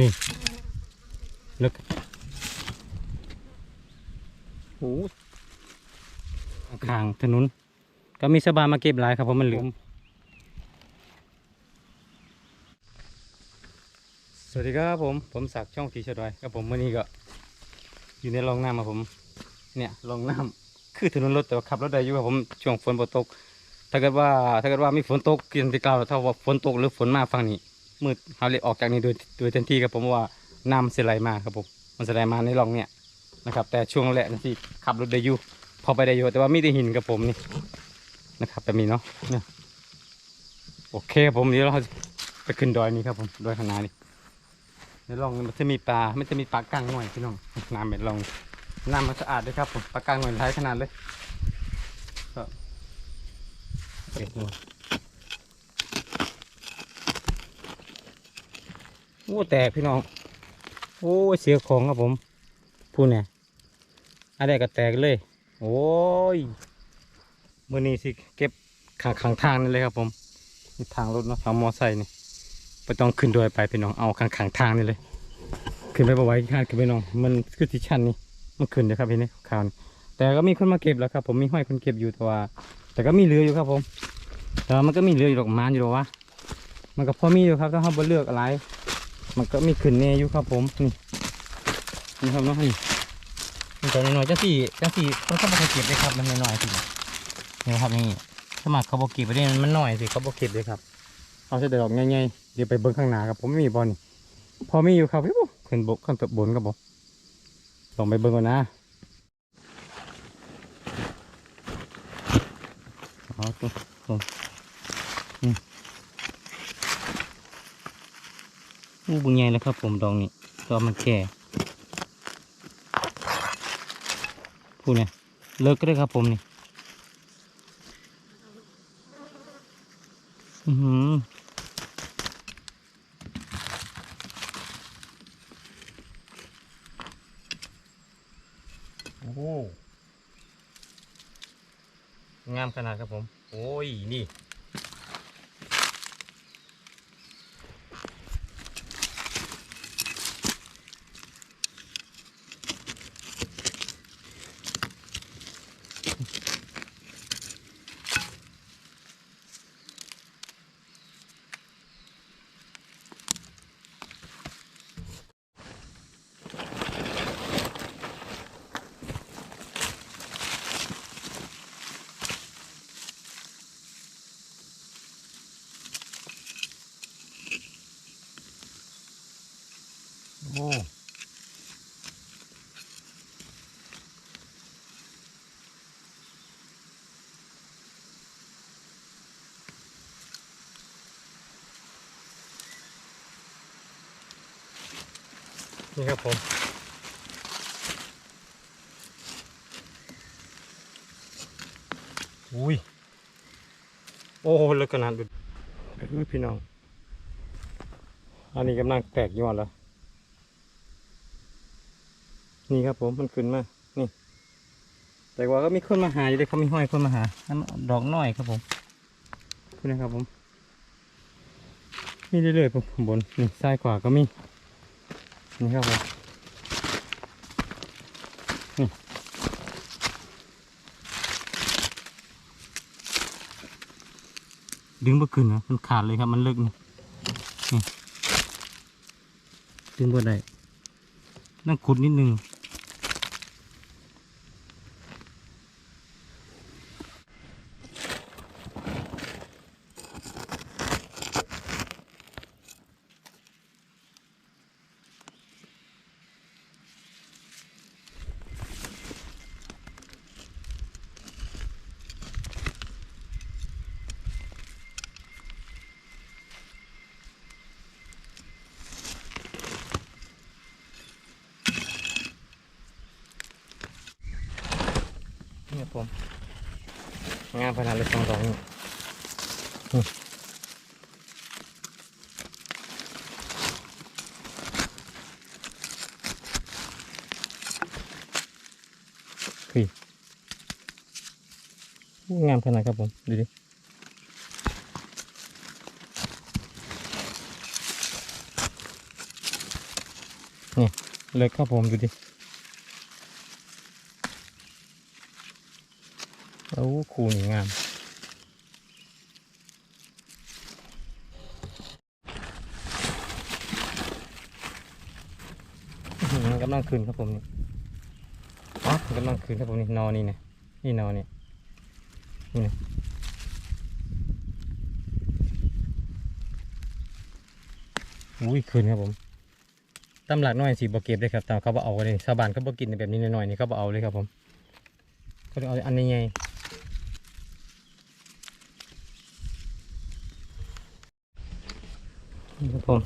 นี่ลึกโอ้ข้างถนน ก็มีสบายมาเก็บหลายครับเพราะมันเหลือมสวัสดีครับผม ผมศักดิ์ช่องทีชดอยครับผมวันนี้ก็ อยู่ในรองน้ำครับผม เนี่ยรองน้ำคือถนนรถแต่ว่าขับรถได้อยู่ครับผมช่วงฝนบ่ตก ถ้าเกิดว่าถ้าเกิดว่ามีฝนตกกินที่เก่าถ้าว่าฝนตกหรือฝนมาฝั่งนี้ มืดเขาเลยออกจากนี้โดยโดยทันทีครับผมว่าน้ำมันจะไหลมาครับผมมันจะไหลมาในร่องเนี่ยนะครับ แต่ช่วงแรกนะที่ขับรถได้อยู่พอไปได้อยู่แต่ว่ามีแต่หินกับผมนี่นะครับแบบนี้เนาะเนี่ยโอเคครับผมเดี๋ยวเราไปขึ้นดอยนี้ครับผมดอยข้างหน้านี่ในร่องมันจะมีปลามันจะมีปลากั้งหน่อยพี่น้องน้ำเป็นร่องน้ำมันสะอาดด้วยครับผมปลากั้งหน่อยท้ายขนาดเลยก็เก็บหน่อย โอ้แตกพี่น้อง โอ้เสียของครับผมพูดเนี่ยอะไรก็แตกเลย โอ้ยมือนี้สิเก็บขางขางทางนี่เลยครับผมทางรถเนาะทางมอไซค์นี่ไปต้องขึ้นโดยไปพี่น้องเอาขางขางทางนี่เลย ขึ้นไปบ่ไหว้ข้านขึ้นไปน้อง มันคือที่ชั้นนี่มันขึ้นเดี๋ยครับพี่นี่ข่าวแต่ก็มีคนมาเก็บแล้วครับ ผมมีห้อยคนเก็บอยู่แต่ว่า แต่ก็มีเหลืออยู่ครับผมแต่มันก็มีเหลืออยู่ดอกไม้อยู่หรอวะมันก็พอมีอยู่ครับถ้าเขาบ่เลือกอะไร มันก็มีขึ้นแน่อยู่ครับผมนี่นี่ครับเนาะนี่นี่ตัวน้อยๆจังสี่จังสี่ต้องเข้ามาเก็บเลยครับมันน้อยๆสินี่ครับนี่ถ้ามาเขาบอกเก็บไปได้มันน้อยสิเขาบอกเก็บเลยครับ เอาเสดอกง่ายๆเดี๋ยวไปเบิ้งข้างหน้าครับผมไม่มีบอลพอมีอยู่ครับพี่ปุ๊ขึ้นบกขึ้นบนครับผมลองไปเบิ้งก่อนนะเอาตัวผมนี่ อู้บุญใหญ่เลยครับผมดองนี่ตัวมันแก่พูดเนี่ยเลิกก็ได้ครับผมนี่อือหือโอ้งามขนาดครับผม โอ้ย นี่ โอ้ นี่ครับผมอุ้ยโอ้โหเลิกขนาดดูพี่น้อง อันนี้กำลังแตกยอดแล้ว นี่ครับผมมันขึ้นมา นี่ แต่ว่าก็มีคนมาหาอยู่เลยเขามีห้อยคนมาหาอันดอกน้อยครับผมคุณนะครับผม มีเรื่อยๆผมบน นี่ซ้ายขวาก็มี นี่ครับผมนี่ดึงบ่ขึ้นนะมันขาดเลยครับมันลึกนี่นี่ดึงบ่ได้นั่งขุดนิดนึง ผมงามขนาดเลยสองดอกนี่นี่เฮ้ยงามขนาดครับผม ดูดินี่เลยครับผม ดูดิโอ้ คู่นี่งามกำลังคืนครับผมนี่อ๋อกำลังคืนครับผมนี่นอนนี่นะนี่นอนนี่นี่นะอุ้ยคืนครับผมตำหลักน้อยสีบเก็บเลยครับแต่เขาบอเอาเลยชาวบ้านเขาบอกินแบบนี้น้อยๆนี่เขาบอเอาเลยครับผมเขาเอาอันนี้ไง นี่ครับผม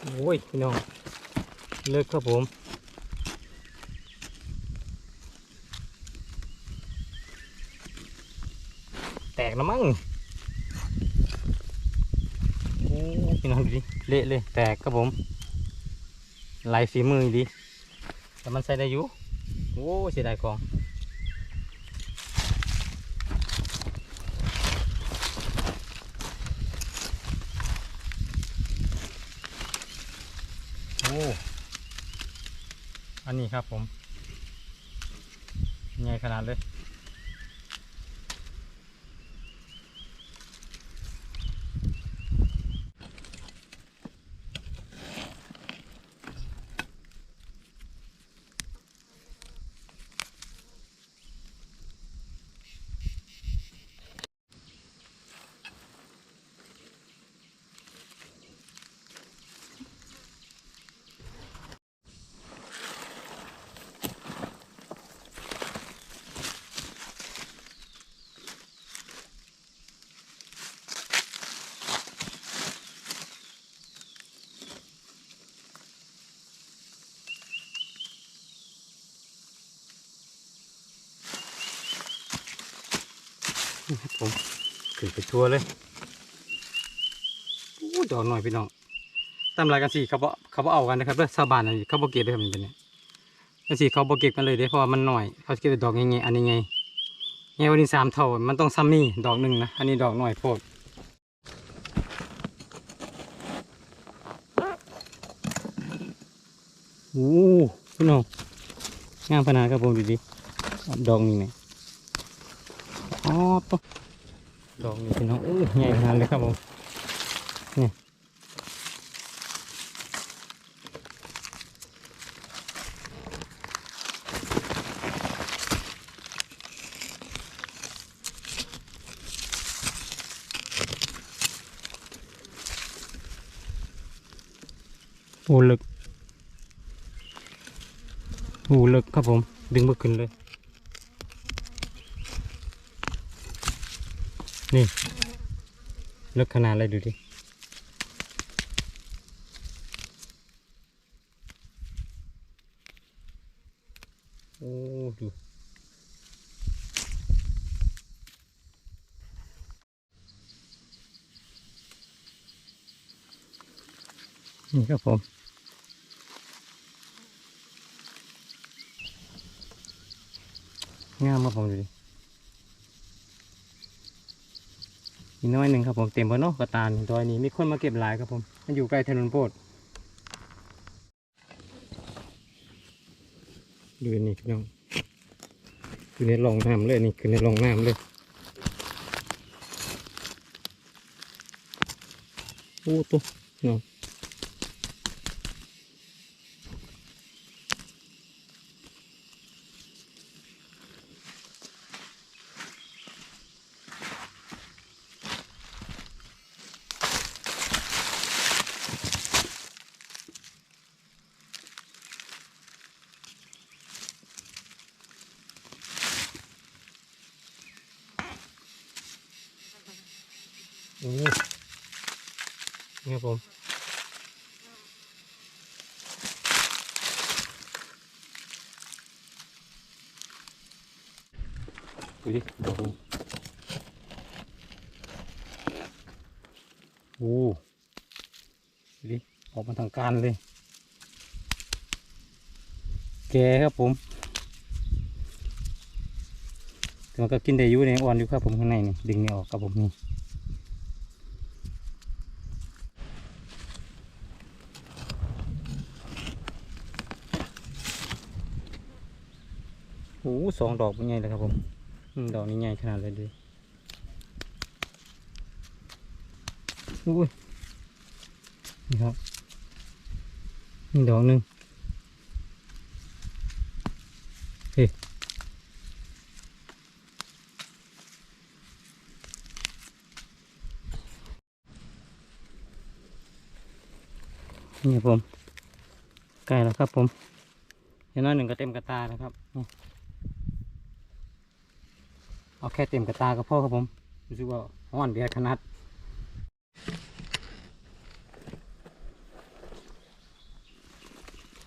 โอ้ยพี่น้องเลิกครับผมแตกแล้วมั้งโอ้พี่น้องดิเละเลยแตกครับผมลายฝีมือดีแต่มันใส่ได้อยู่ โอ้เสียดายของโอ้อันนี้ครับผมใหญ่ขนาดเลย นะครับผมขึ้นไปทัวเลยโอ้ดอกหน่อยพี่น้องตามรายกันสิเขาบอกเขาบอกเอากันนะครับเด้อชาวบ้านอันนี้เขาบอกเก็บได้ทำเป็นเนี่ยกันสิเขาบอกเก็บกันเลยเด้เพราะว่ามันหน่อย เขาเก็บเป็นดอกไงอันนี้ไงไงวันนี้สามเท่ามันต้องซ้ำนี่ดอกหนึ่งนะอันนี้ดอกหน่อยโพดโอ้พี่น้องงามขนาครับผมดูดิดอกนี้เนี่ย อ๋อปะดอกนี้พี่น้องอู้ใหญ่ขนาดเลยครับผมนี่โอ้ลึกโอ้ลึกครับผม ดึงมาขึ้นเลย นี่เลิกขนาดอะไรดูดิโอ้ดูนี่ครับผมงามมากผมดูดิ อีกน้อยหนึ่งครับผมเต็มพอเนาะกระตาลดอยนี้มีคนมาเก็บหลายครับผม มันอยู่ใกล้ถนนโพดดูนี่พี่น้องคือในหลองน้ำเลยนี่คือในหลองน้ำเลยโอ้ตัวเนาะ นี่ครับผมดูดิโอ้โหโอ้ดูดิออกมาทางการเลย แกครับผมแต่มันก็กินได้อยู่ในอ่อนอยู่ครับผมข้างในนี่ดึงนี่ออกครับผมนี่ โอ้สองดอกเป็นไงเลยครับผมดอกนี้ใหญ่ขนาดเลยดูอุ้ยนี่ครับนี่ดอกหนึ่งนี่ผมใกล้แล้วครับผมเห็นน้อยหนึ่งก็เต็มกระตาแล้วครับนี่ เอาแค่เต็มกระตาก็พอครับผมรู้สึกว่าห้อนเดียขนาด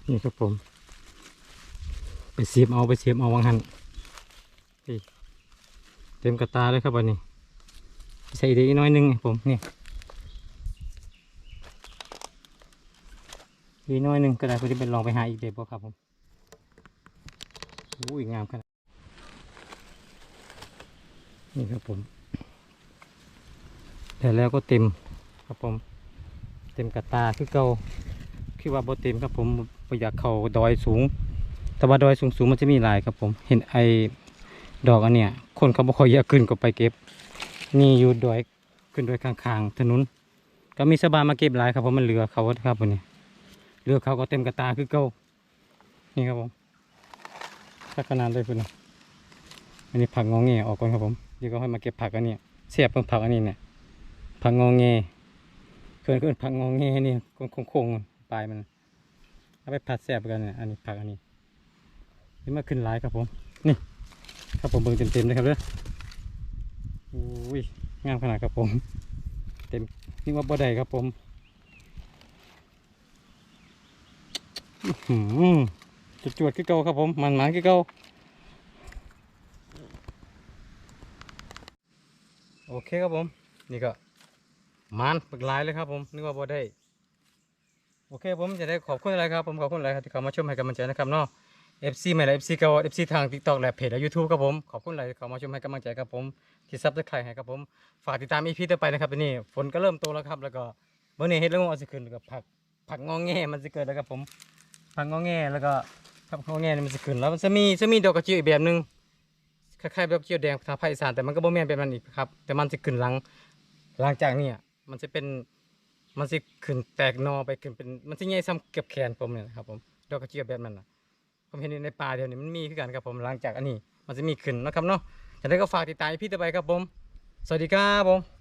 นี่ครับผม ไปเสียบเอาไปเสียบเอาวังหันเต็มกระตาเลยครับวันนี้ใส่ดีกน้อยหนึงผมนี่อีน้อยหนึ่งก็ได้เพื่อที่เป็นลองไปหาอีกเด็บบ่ครับผมอู้ยงามขนาด นี่ครับผมแต่แล้วก็เต็มครับผม เต็มกระตาคือเก่าคือว่าบ่เต็มครับผมบ่อยากเขาดอยสูง แต่ว่าดอยสูงสูงมันจะมีหลายครับผม เห็นไอ้ดอกอันเนี้ยคนเขาบ่ค่อยอยากขึ้นก็ไปเก็บ นี่อยู่ดอยขึ้นดอยข้างๆถนนก็มีสบามาเก็บหลายครับผมมันเหลือเขาครับผมเนี่เลือเขาก็เต็มกระตาคือเก่านี่ครับผมสักขนาดเลยคุณนะอันนี้ผักงอแงออกก่อนครับผม เดี๋ยวก็ให้มาเก็บผักอันนี้เสียบเพิ่งผักอันนี้เนี่ยผักงอแงเกินเกินผักงอแงนี่โค้งโค้งๆปลายมันเอาไปผัดแซ่บกันเนี่ยอันนี้ผักอันนี้นี่มาขึ้นหลายครับผมนี่ครับผมเบิ่งเต็มๆเลยครับเด้ออุ้ยงามขนาดครับผม เต็มนี่ว่าบ่ได้ครับผมจุดจวดๆคือเก่าครับผมมันหมานคือเก่า โอเคครับผม นี่ก็มันปกลายเลยครับผมนึกว่าบ่ได้โอเคผมจะได้ขอบคุณอะไรครับผมขอบคุณอะไรครับที่เข้ามาชมให้กำลังใจนะครับเนาะ FC ใหม่และ FC เก่า FC ทาง TikTok และเพจและ YouTube ครับผมขอบคุณอะไรที่เข้ามาชมให้กำลังใจครับผมที่ซับสไครต์ให้ครับผมฝากติดตาม EP ต่อไปนะครับนนี้ฝนก็เริ่มโตแล้วครับแล้วก็เมื่อนี้เฮ็ดเรื่องว่าสิขึ้นกับผักผักงอแงมันจะเกิดแล้วครับผมผักงอแงแล้วก็ผักงอแงมันจะขึ้นแล้วมันจะมีจะมีดอกกระเจียวอีกแบบหนึง คล้ายๆดอกกระเจียวแดงทางภาคอีสานแต่มันก็บ่แม่นเป็นมันอีกครับ แต่มันจะขึ้นหลังหลังจากนี้อะมันจะเป็นมันจะขึ้นแตกหนอไปขึ้นเป็นมันจะใหญ่ซ้ำเกือบแขนผมเนี่ยนะครับผมดอกกระเจียวแบบนั้นนะผมเห็นอยู่ในป่าเดียวนี้มันมีขึ้นกันครับผมหลังจากอันนี้ มันจะมีขึ้นนะครับเนาะจากนั้นก็ฝากติดตามพี่ต่อไปครับผม สวัสดีครับผม